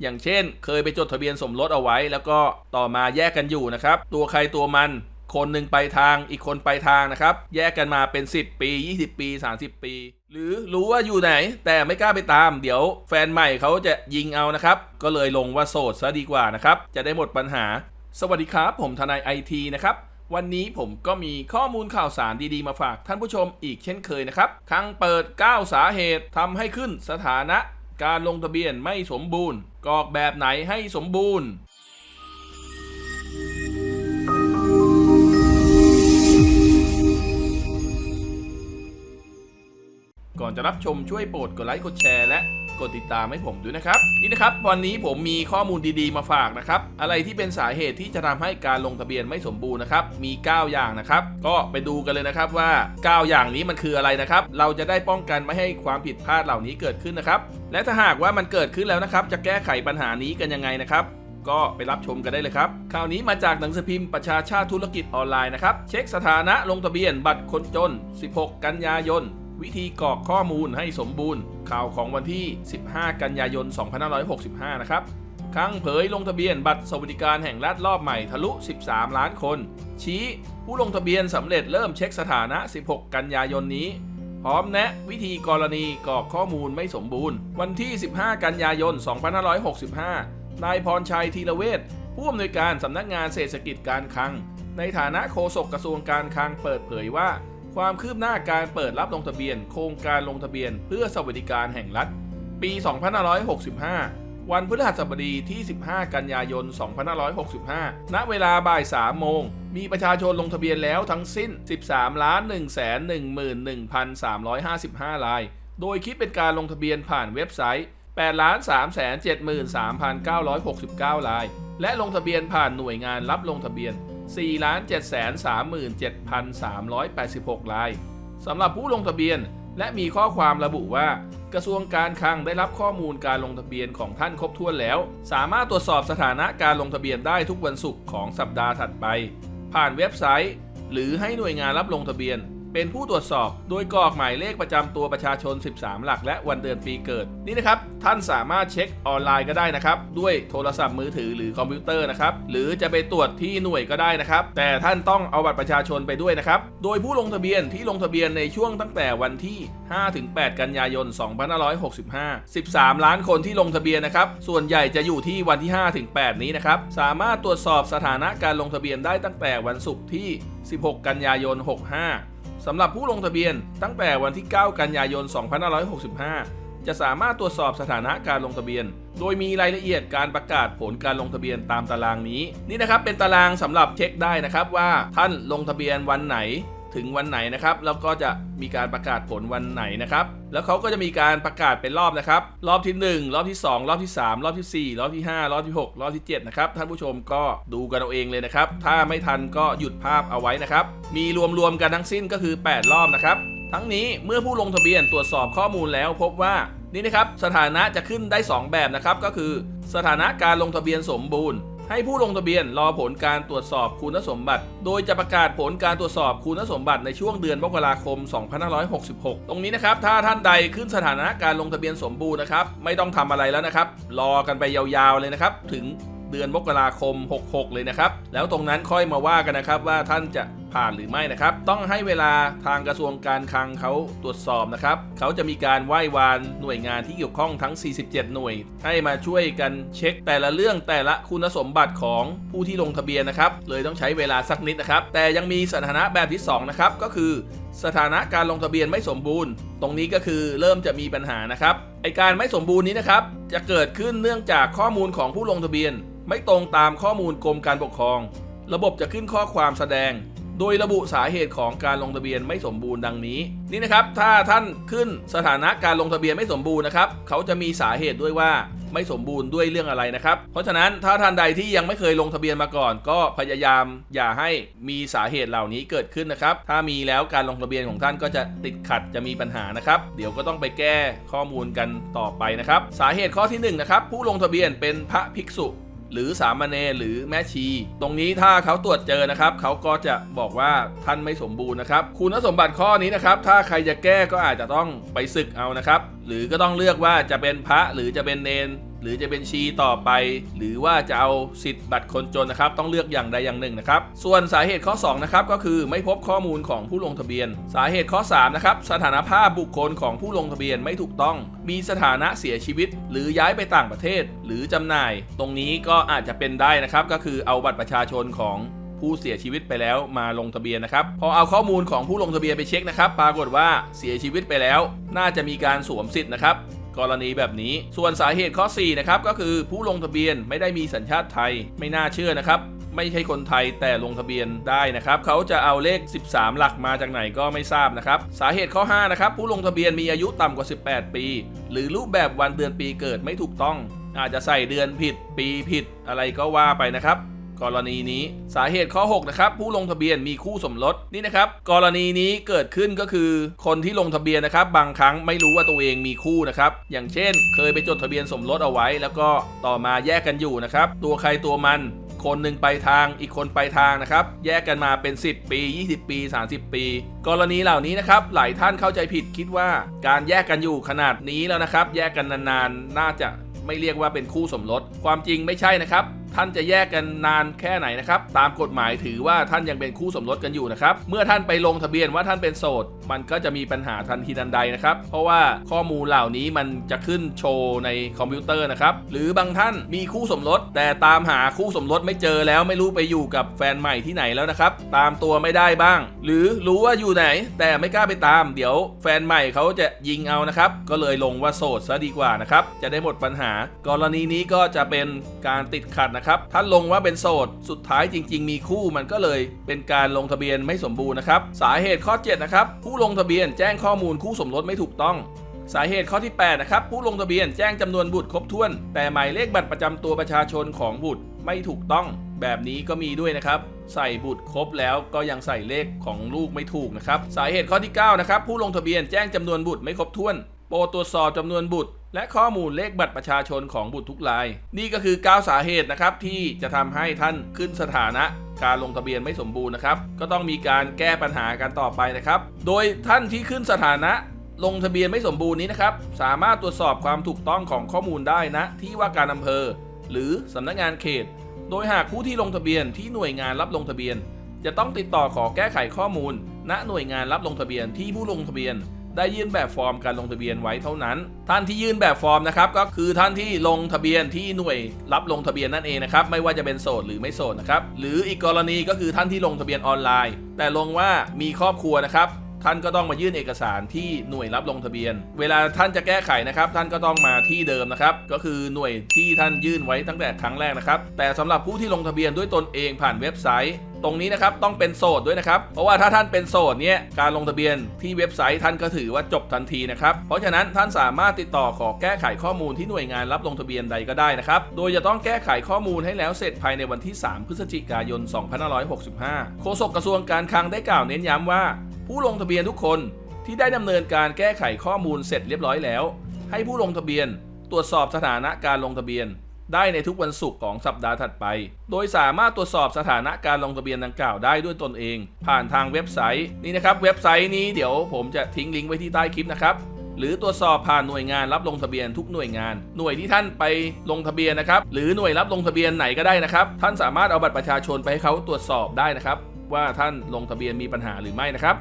อย่างเช่น เคยไปจดทะเบียนสมรสเอาไว้ แล้วก็ต่อมาแยกกันอยู่นะครับ ตัวใครตัวมันคนหนึ่งไปทางอีกคนไปทางนะครับ แยกกันมาเป็น 10 ปี 20 ปี 30 ปี หรือรู้ว่าอยู่ไหน แต่ไม่กล้าไปตาม เดี๋ยวแฟนใหม่เขาจะยิงเอานะครับ ก็เลยลงว่าโสดซะดีกว่านะครับ จะได้หมดปัญหา สวัสดีครับ ผมทนายไอทีนะครับ วันนี้ผมก็มีข้อมูลข่าวสารดีๆ มาฝากท่านผู้ชมอีกเช่นเคยนะครับครั้งเปิด 9 สาเหตุทำให้ขึ้นสถานะ การลงทะเบียนไม่สมบูรณ์กรอกแบบไหนให้สมบูรณ์ก่อนจะรับชมช่วยโปรดกดไลค์กดแชร์และ กดติดตามให้ผมด้วยนะครับ นี่นะครับ วันนี้ผมมีข้อมูลดีๆมาฝากนะครับ อะไรที่เป็นสาเหตุที่จะทำให้การลงทะเบียนไม่สมบูรณ์นะครับ มี 9 อย่างนะครับ ก็ไปดูกันเลยนะครับว่า 9 อย่างนี้มันคืออะไรนะครับ เราจะได้ป้องกันไม่ให้ความผิดพลาดเหล่านี้เกิดขึ้นนะครับ และถ้าหากว่ามันเกิดขึ้นแล้วนะครับ จะแก้ไขปัญหานี้กันยังไงนะครับก็ไปรับชมกันได้เลยครับ ข่าวนี้มาจากหนังสือพิมพ์ประชาชาติธุรกิจออนไลน์นะครับ เช็คสถานะลงทะเบียนบัตรคนจน 16 กันยายน วิธีกรอกข้อมูลให้สมบูรณ์ ข่าวของวันที่ 15 กันยายน 2565 นะครับคังเผยลงทะเบียนบัตรสวัสดิการแห่งรัฐรอบใหม่ทะลุ 13 ล้านคน ชี้ผู้ลงทะเบียนสำเร็จเริ่มเช็คสถานะ 16 กันยายนนี้ พร้อมแนะวิธีกรณีกรอกข้อมูลไม่สมบูรณ์ วันที่ 15 กันยายน 2565 นายพรชัยธีรเวชผู้อำนวยการสำนักงานเศรษฐกิจการคลัง ในฐานะโฆษกกระทรวงการคลังเปิดเผยว่า ความคืบหน้าการเปิดรับลงทะเบียน โครงการลงทะเบียน เพื่อสวัสดิการแห่งรัฐ ปี 2565 วันพฤหัสบดีที่ 15 กันยายน 2565 ณ เวลาบ่าย 3 โมง มีประชาชนลงทะเบียนแล้วทั้งสิ้น 13 ล้าน1 1 1 355 ราย โดยคิดเป็นการลงทะเบียนผ่านเว็บไซต์ 8,373,969 ราย และลงทะเบียนผ่านหน่วยงานรับลงทะเบียน 4,737,386 รายสำหรับผู้ลงทะเบียน และมีข้อความระบุว่า กระทรวงการคลังได้รับข้อมูลการลงทะเบียนของท่านครบถ้วนแล้ว สามารถตรวจสอบสถานะการลงทะเบียนได้ทุกวันศุกร์ของสัปดาห์ถัดไป ผ่านเว็บไซต์ หรือให้หน่วยงานรับลงทะเบียน เป็นผู้ตรวจสอบ โดยกรอกหมายเลขประจำตัวประชาชน 13 หลัก และวันเดือนปีเกิด นี่นะครับ ท่านสามารถเช็คออนไลน์ก็ได้นะครับ ด้วยโทรศัพท์มือถือหรือคอมพิวเตอร์นะครับ หรือจะไปตรวจที่หน่วยก็ได้นะครับ แต่ท่านต้องเอาบัตรประชาชนไปด้วยนะครับ โดยผู้ลงทะเบียนที่ลงทะเบียนในช่วงตั้งแต่วันที่ 5-8 กันยายน 2565 13 ล้านคนที่ลงทะเบียนนะครับ ส่วนใหญ่จะอยู่ที่วันที่ 5-8 นี้นะครับ สามารถตรวจสอบสถานะการลงทะเบียนได้ตั้งแต่วันศุกร์ที่ 16 กันยายน 65 สำหรับผู้ลงทะเบียนตั้งแต่วันที่ 9 กันยายน 2565 จะสามารถตรวจสอบสถานะการลงทะเบียน โดยมีรายละเอียดการประกาศผลการลงทะเบียนตามตารางนี้ นี่นะครับเป็นตารางสำหรับเช็คได้นะครับว่าท่านลงทะเบียนวันไหน ถึงวันไหนนะครับ แล้วก็จะมีการประกาศผลวันไหนนะครับ แล้วเขาก็จะมีการประกาศเป็นรอบนะครับ รอบที่ 1 รอบที่ 2 รอบที่ 3 รอบทีสี่ 4 รอบที่ 5 รอบที่ 6 รอบที่ 7 นะครับ ท่านผู้ชมก็ดูกันเอาเองเลยนะครับ ถ้าไม่ทันก็หยุดภาพเอาไว้นะครับ มีรวมๆกันทั้งสิ้นก็คือ 8 รอบนะครับ ทั้งนี้เมื่อผู้ลงทะเบียนตรวจสอบข้อมูลแล้วพบว่านี่นะครับสถานะจะขึ้นได้ 2 แบบนะครับก็คือ สถานะการลงทะเบียนสมบูรณ์ ให้ผู้ลงทะเบียนรอผลการตรวจสอบคุณสมบัติ โดยจะประกาศผลการตรวจสอบคุณสมบัติในช่วงเดือนมกราคม 2566 ตรงนี้นะครับ ถ้าท่านใดขึ้นสถานะการลงทะเบียนสมบูรณ์นะครับ ไม่ต้องทำอะไรแล้วนะครับ รอกันไปยาวๆเลยนะครับ ถึงเดือนมกราคม 66 เลยนะครับ แล้วตรงนั้นค่อยมาว่ากันนะครับว่าท่านจะ ผ่านหรือไม่นะครับ ต้องให้เวลาทางกระทรวงการคลังเขาตรวจสอบนะครับเขาจะมีการไหว้วานหน่วยงานที่เกี่ยวข้องทั้ง 47 หน่วย ให้มาช่วยกันเช็คแต่ละเรื่องแต่ละคุณสมบัติของผู้ที่ลงทะเบียนนะครับ เลยต้องใช้เวลาสักนิดนะครับ แต่ยังมีสถานะแบบที่สองนะครับ ก็คือ สถานะการลงทะเบียนไม่สมบูรณ์ ตรงนี้ก็คือเริ่มจะมีปัญหานะครับไอการไม่สมบูรณ์นี้นะครับจะเกิดขึ้นเนื่องจากข้อมูลของผู้ลงทะเบียน ไม่ตรงตามข้อมูลกรมการปกครอง ระบบจะขึ้นข้อความแสดง โดยระบุสาเหตุของการลงทะเบียนไม่สมบูรณ์ดังนี้ นี่นะครับ ถ้าท่านขึ้นสถานะการลงทะเบียนไม่สมบูรณ์นะครับเขาจะมีสาเหตุด้วยว่าไม่สมบูรณ์ด้วยเรื่องอะไรนะครับ เพราะฉะนั้นถ้าท่านใดที่ยังไม่เคยลงทะเบียนมาก่อน ก็พยายามอย่าให้มีสาเหตุเหล่านี้เกิดขึ้นนะครับ ถ้ามีแล้วการลงทะเบียนของท่านก็จะติดขัดจะมีปัญหานะครับ เดี๋ยวก็ต้องไปแก้ข้อมูลกันต่อไปนะครับ สาเหตุข้อที่หนึ่งนะครับผู้ลงทะเบียนเป็นพระภิกษุ หรือสามเณรหรือแม่ชี ตรงนี้ถ้าเขาตรวจเจอนะครับเขาก็จะบอกว่าท่านไม่สมบูรณ์นะครับคุณสมบัติข้อนี้นะครับถ้าใครจะแก้ก็อาจจะต้องไปศึกเอานะครับหรือก็ต้องเลือกว่าจะเป็นพระหรือจะเป็นเนน หรือจะเป็นชีต่อไป หรือว่าจะเอาสิทธิ์บัตรคนจนนะครับ ต้องเลือกอย่างใดอย่างหนึ่งนะครับ ส่วนสาเหตุข้อ2นะครับก็คือไม่พบข้อมูลของผู้ลงทะเบียน สาเหตุข้อ3นะครับสถานภาพบุคคลของผู้ลงทะเบียนไม่ถูกต้อง มีสถานะเสียชีวิต หรือย้ายไปต่างประเทศ หรือจำหน่าย ตรงนี้ก็อาจจะเป็นได้นะครับ ก็คือเอาบัตรประชาชนของผู้เสียชีวิตไปแล้วมาลงทะเบียนนะครับ พอเอาข้อมูลของผู้ลงทะเบียนไปเช็คนะครับ ปรากฏว่าเสียชีวิตไปแล้ว น่าจะมีการสวมสิทธิ์นะครับ กรณีแบบนี้ ส่วนสาเหตุข้อ4นะครับก็คือผู้ลงทะเบียนไม่ได้มีสัญชาติไทยไม่น่าเชื่อนะครับไม่ใช่คนไทยแต่ลงทะเบียนได้นะครับ เขาจะเอาเลข 13 หลักมาจากไหนก็ไม่ทราบนะครับ สาเหตุข้อ5นะครับผู้ลงทะเบียนมีอายุต่ำกว่า 18 ปี หรือรูปแบบวันเดือนปีเกิดไม่ถูกต้อง อาจจะใส่เดือนผิด ปีผิดอะไรก็ว่าไปนะครับ กรณีนี้ สาเหตุข้อ 6 นะครับ ผู้ลงทะเบียนมีคู่สมรสนี่นะครับ กรณีนี้เกิดขึ้นก็คือ คนที่ลงทะเบียนนะครับ บางครั้งไม่รู้ว่าตัวเองมีคู่นะครับ อย่างเช่น เคยไปจดทะเบียนสมรสเอาไว้ แล้วก็ต่อมาแยกกันอยู่นะครับ ตัวใครตัวมันคนหนึ่งไปทางอีกคนไปทางนะครับ แยกกันมาเป็น 10 ปี 20 ปี 30 ปี กรณีเหล่านี้นะครับ หลายท่านเข้าใจผิดคิดว่าการแยกกันอยู่ขนาดนี้แล้วนะครับ แยกกันนานๆ น่าจะไม่เรียกว่าเป็นคู่สมรส ความจริงไม่ใช่นะครับ ท่านจะแยกกันนานแค่ไหนนะครับตามกฎหมายถือว่าท่านยังเป็นคู่สมรสกันอยู่นะครับเมื่อท่านไปลงทะเบียนว่าท่านเป็นโสด มันก็จะมีปัญหาทันทีทันใดนะครับ เพราะว่าข้อมูลเหล่านี้มันจะขึ้นโชว์ในคอมพิวเตอร์นะครับหรือบางท่านมีคู่สมรส แต่ตามหาคู่สมรสไม่เจอแล้วไม่รู้ไปอยู่กับแฟนใหม่ที่ไหนแล้วนะครับตามตัวไม่ได้บ้าง หรือรู้ว่าอยู่ไหน แต่ไม่กล้าไปตาม เดี๋ยวแฟนใหม่เขาจะยิงเอานะครับก็เลยลงว่าโสดซะดีกว่านะครับจะได้หมดปัญหากรณีนี้ก็จะเป็นการติดขัดนะครับท่านลงว่าเป็นโสด สุดท้ายจริง ๆ มีคู่มันก็เลยเป็นการลงทะเบียนไม่สมบูรณ์นะครับ สาเหตุข้อ 7 นะครับ ผู้ลงทะเบียนแจ้งข้อมูลคู่สมรสไม่ถูกต้องสาเหตุข้อที่ 8 นะครับ ผู้ลงทะเบียนแจ้งจำนวนบุตรครบถ้วน แต่หมายเลขบัตรประจำตัวประชาชนของบุตรไม่ถูกต้อง แบบนี้ก็มีด้วยนะครับ ใส่บุตรครบแล้วก็ยังใส่เลขของลูกไม่ถูกนะครับ สาเหตุข้อที่ 9 นะครับ ผู้ลงทะเบียนแจ้งจำนวนบุตรไม่ครบถ้วน โปรตรวจสอบจำนวนบุตร และข้อมูลเลขบัตรประชาชนของบุตรทุกราย นี่ก็คือ 9 สาเหตุนะครับที่จะทำให้ท่านขึ้นสถานะการลงทะเบียนไม่สมบูรณ์นะครับ ก็ต้องมีการแก้ปัญหากันต่อไปนะครับ โดยท่านที่ขึ้นสถานะลงทะเบียนไม่สมบูรณ์นี้นะครับ สามารถตรวจสอบความถูกต้องของข้อมูลได้นะ ที่ว่าการอำเภอ หรือสำนักงานเขต โดยหากผู้ที่ลงทะเบียนที่หน่วยงานรับลงทะเบียน จะต้องติดต่อขอแก้ไขข้อมูล ณหน่วยงานรับลงทะเบียนที่ผู้ลงทะเบียน ได้ยื่นแบบฟอร์มการลงทะเบียนไว้เท่านั้น ท่านที่ยื่นแบบฟอร์มนะครับก็คือท่านที่ลงทะเบียนที่หน่วยรับลงทะเบียนนั่นเองนะครับไม่ว่าจะเป็นโสดหรือไม่โสดนะครับหรืออีกกรณีก็คือท่านที่ลงทะเบียนออนไลน์ แต่ลงว่ามีครอบครัวนะครับท่านก็ต้องมายื่นเอกสารที่หน่วยรับลงทะเบียน เวลาท่านจะแก้ไขนะครับ ท่านก็ต้องมาที่เดิมนะครับ ก็คือหน่วยที่ท่านยื่นไว้ตั้งแต่ครั้งแรกนะครับ แต่สำหรับผู้ที่ลงทะเบียนด้วยตนเองผ่านเว็บไซต์ ตรงนี้นะครับต้องเป็นโสดด้วยนะครับเพราะว่าถ้าท่านเป็นโสดเนี่ยการลงทะเบียนที่เว็บไซต์ท่านก็ถือว่าจบทันทีนะครับเพราะฉะนั้นท่านสามารถติดต่อขอแก้ไขข้อมูลที่หน่วยงานรับลงทะเบียนใดก็ได้นะครับโดยจะต้องแก้ไขข้อมูลให้แล้วเสร็จภายในวันที่ 3 พฤศจิกายน 2565 โฆษกกระทรวงการคลังได้กล่าวเน้นย้ำว่า ผู้ลงทะเบียนทุกคนที่ได้ดำเนินการแก้ไขข้อมูลเสร็จเรียบร้อยแล้ว ให้ผู้ลงทะเบียน ตรวจสอบสถานะการลงทะเบียน ได้ในทุกวันศุกร์ของสัปดาห์ถัดไป โดยสามารถตรวจสอบสถานะการลงทะเบียนดังกล่าวได้ด้วยตนเอง ผ่านทางเว็บไซต์นี่นะครับ เว็บไซต์นี้เดี๋ยวผมจะทิ้งลิงก์ไว้ที่ใต้คลิปนะครับหรือตรวจสอบผ่านหน่วยงานรับลงทะเบียนทุกหน่วยงาน หน่วยที่ท่านไปลงทะเบียนนะครับหรือหน่วยรับลงทะเบียนไหนก็ได้นะครับ ท่านสามารถเอาบัตรประชาชนไปให้เขาตรวจสอบได้นะครับ ว่าท่านลงทะเบียนมีปัญหาหรือไม่นะครับ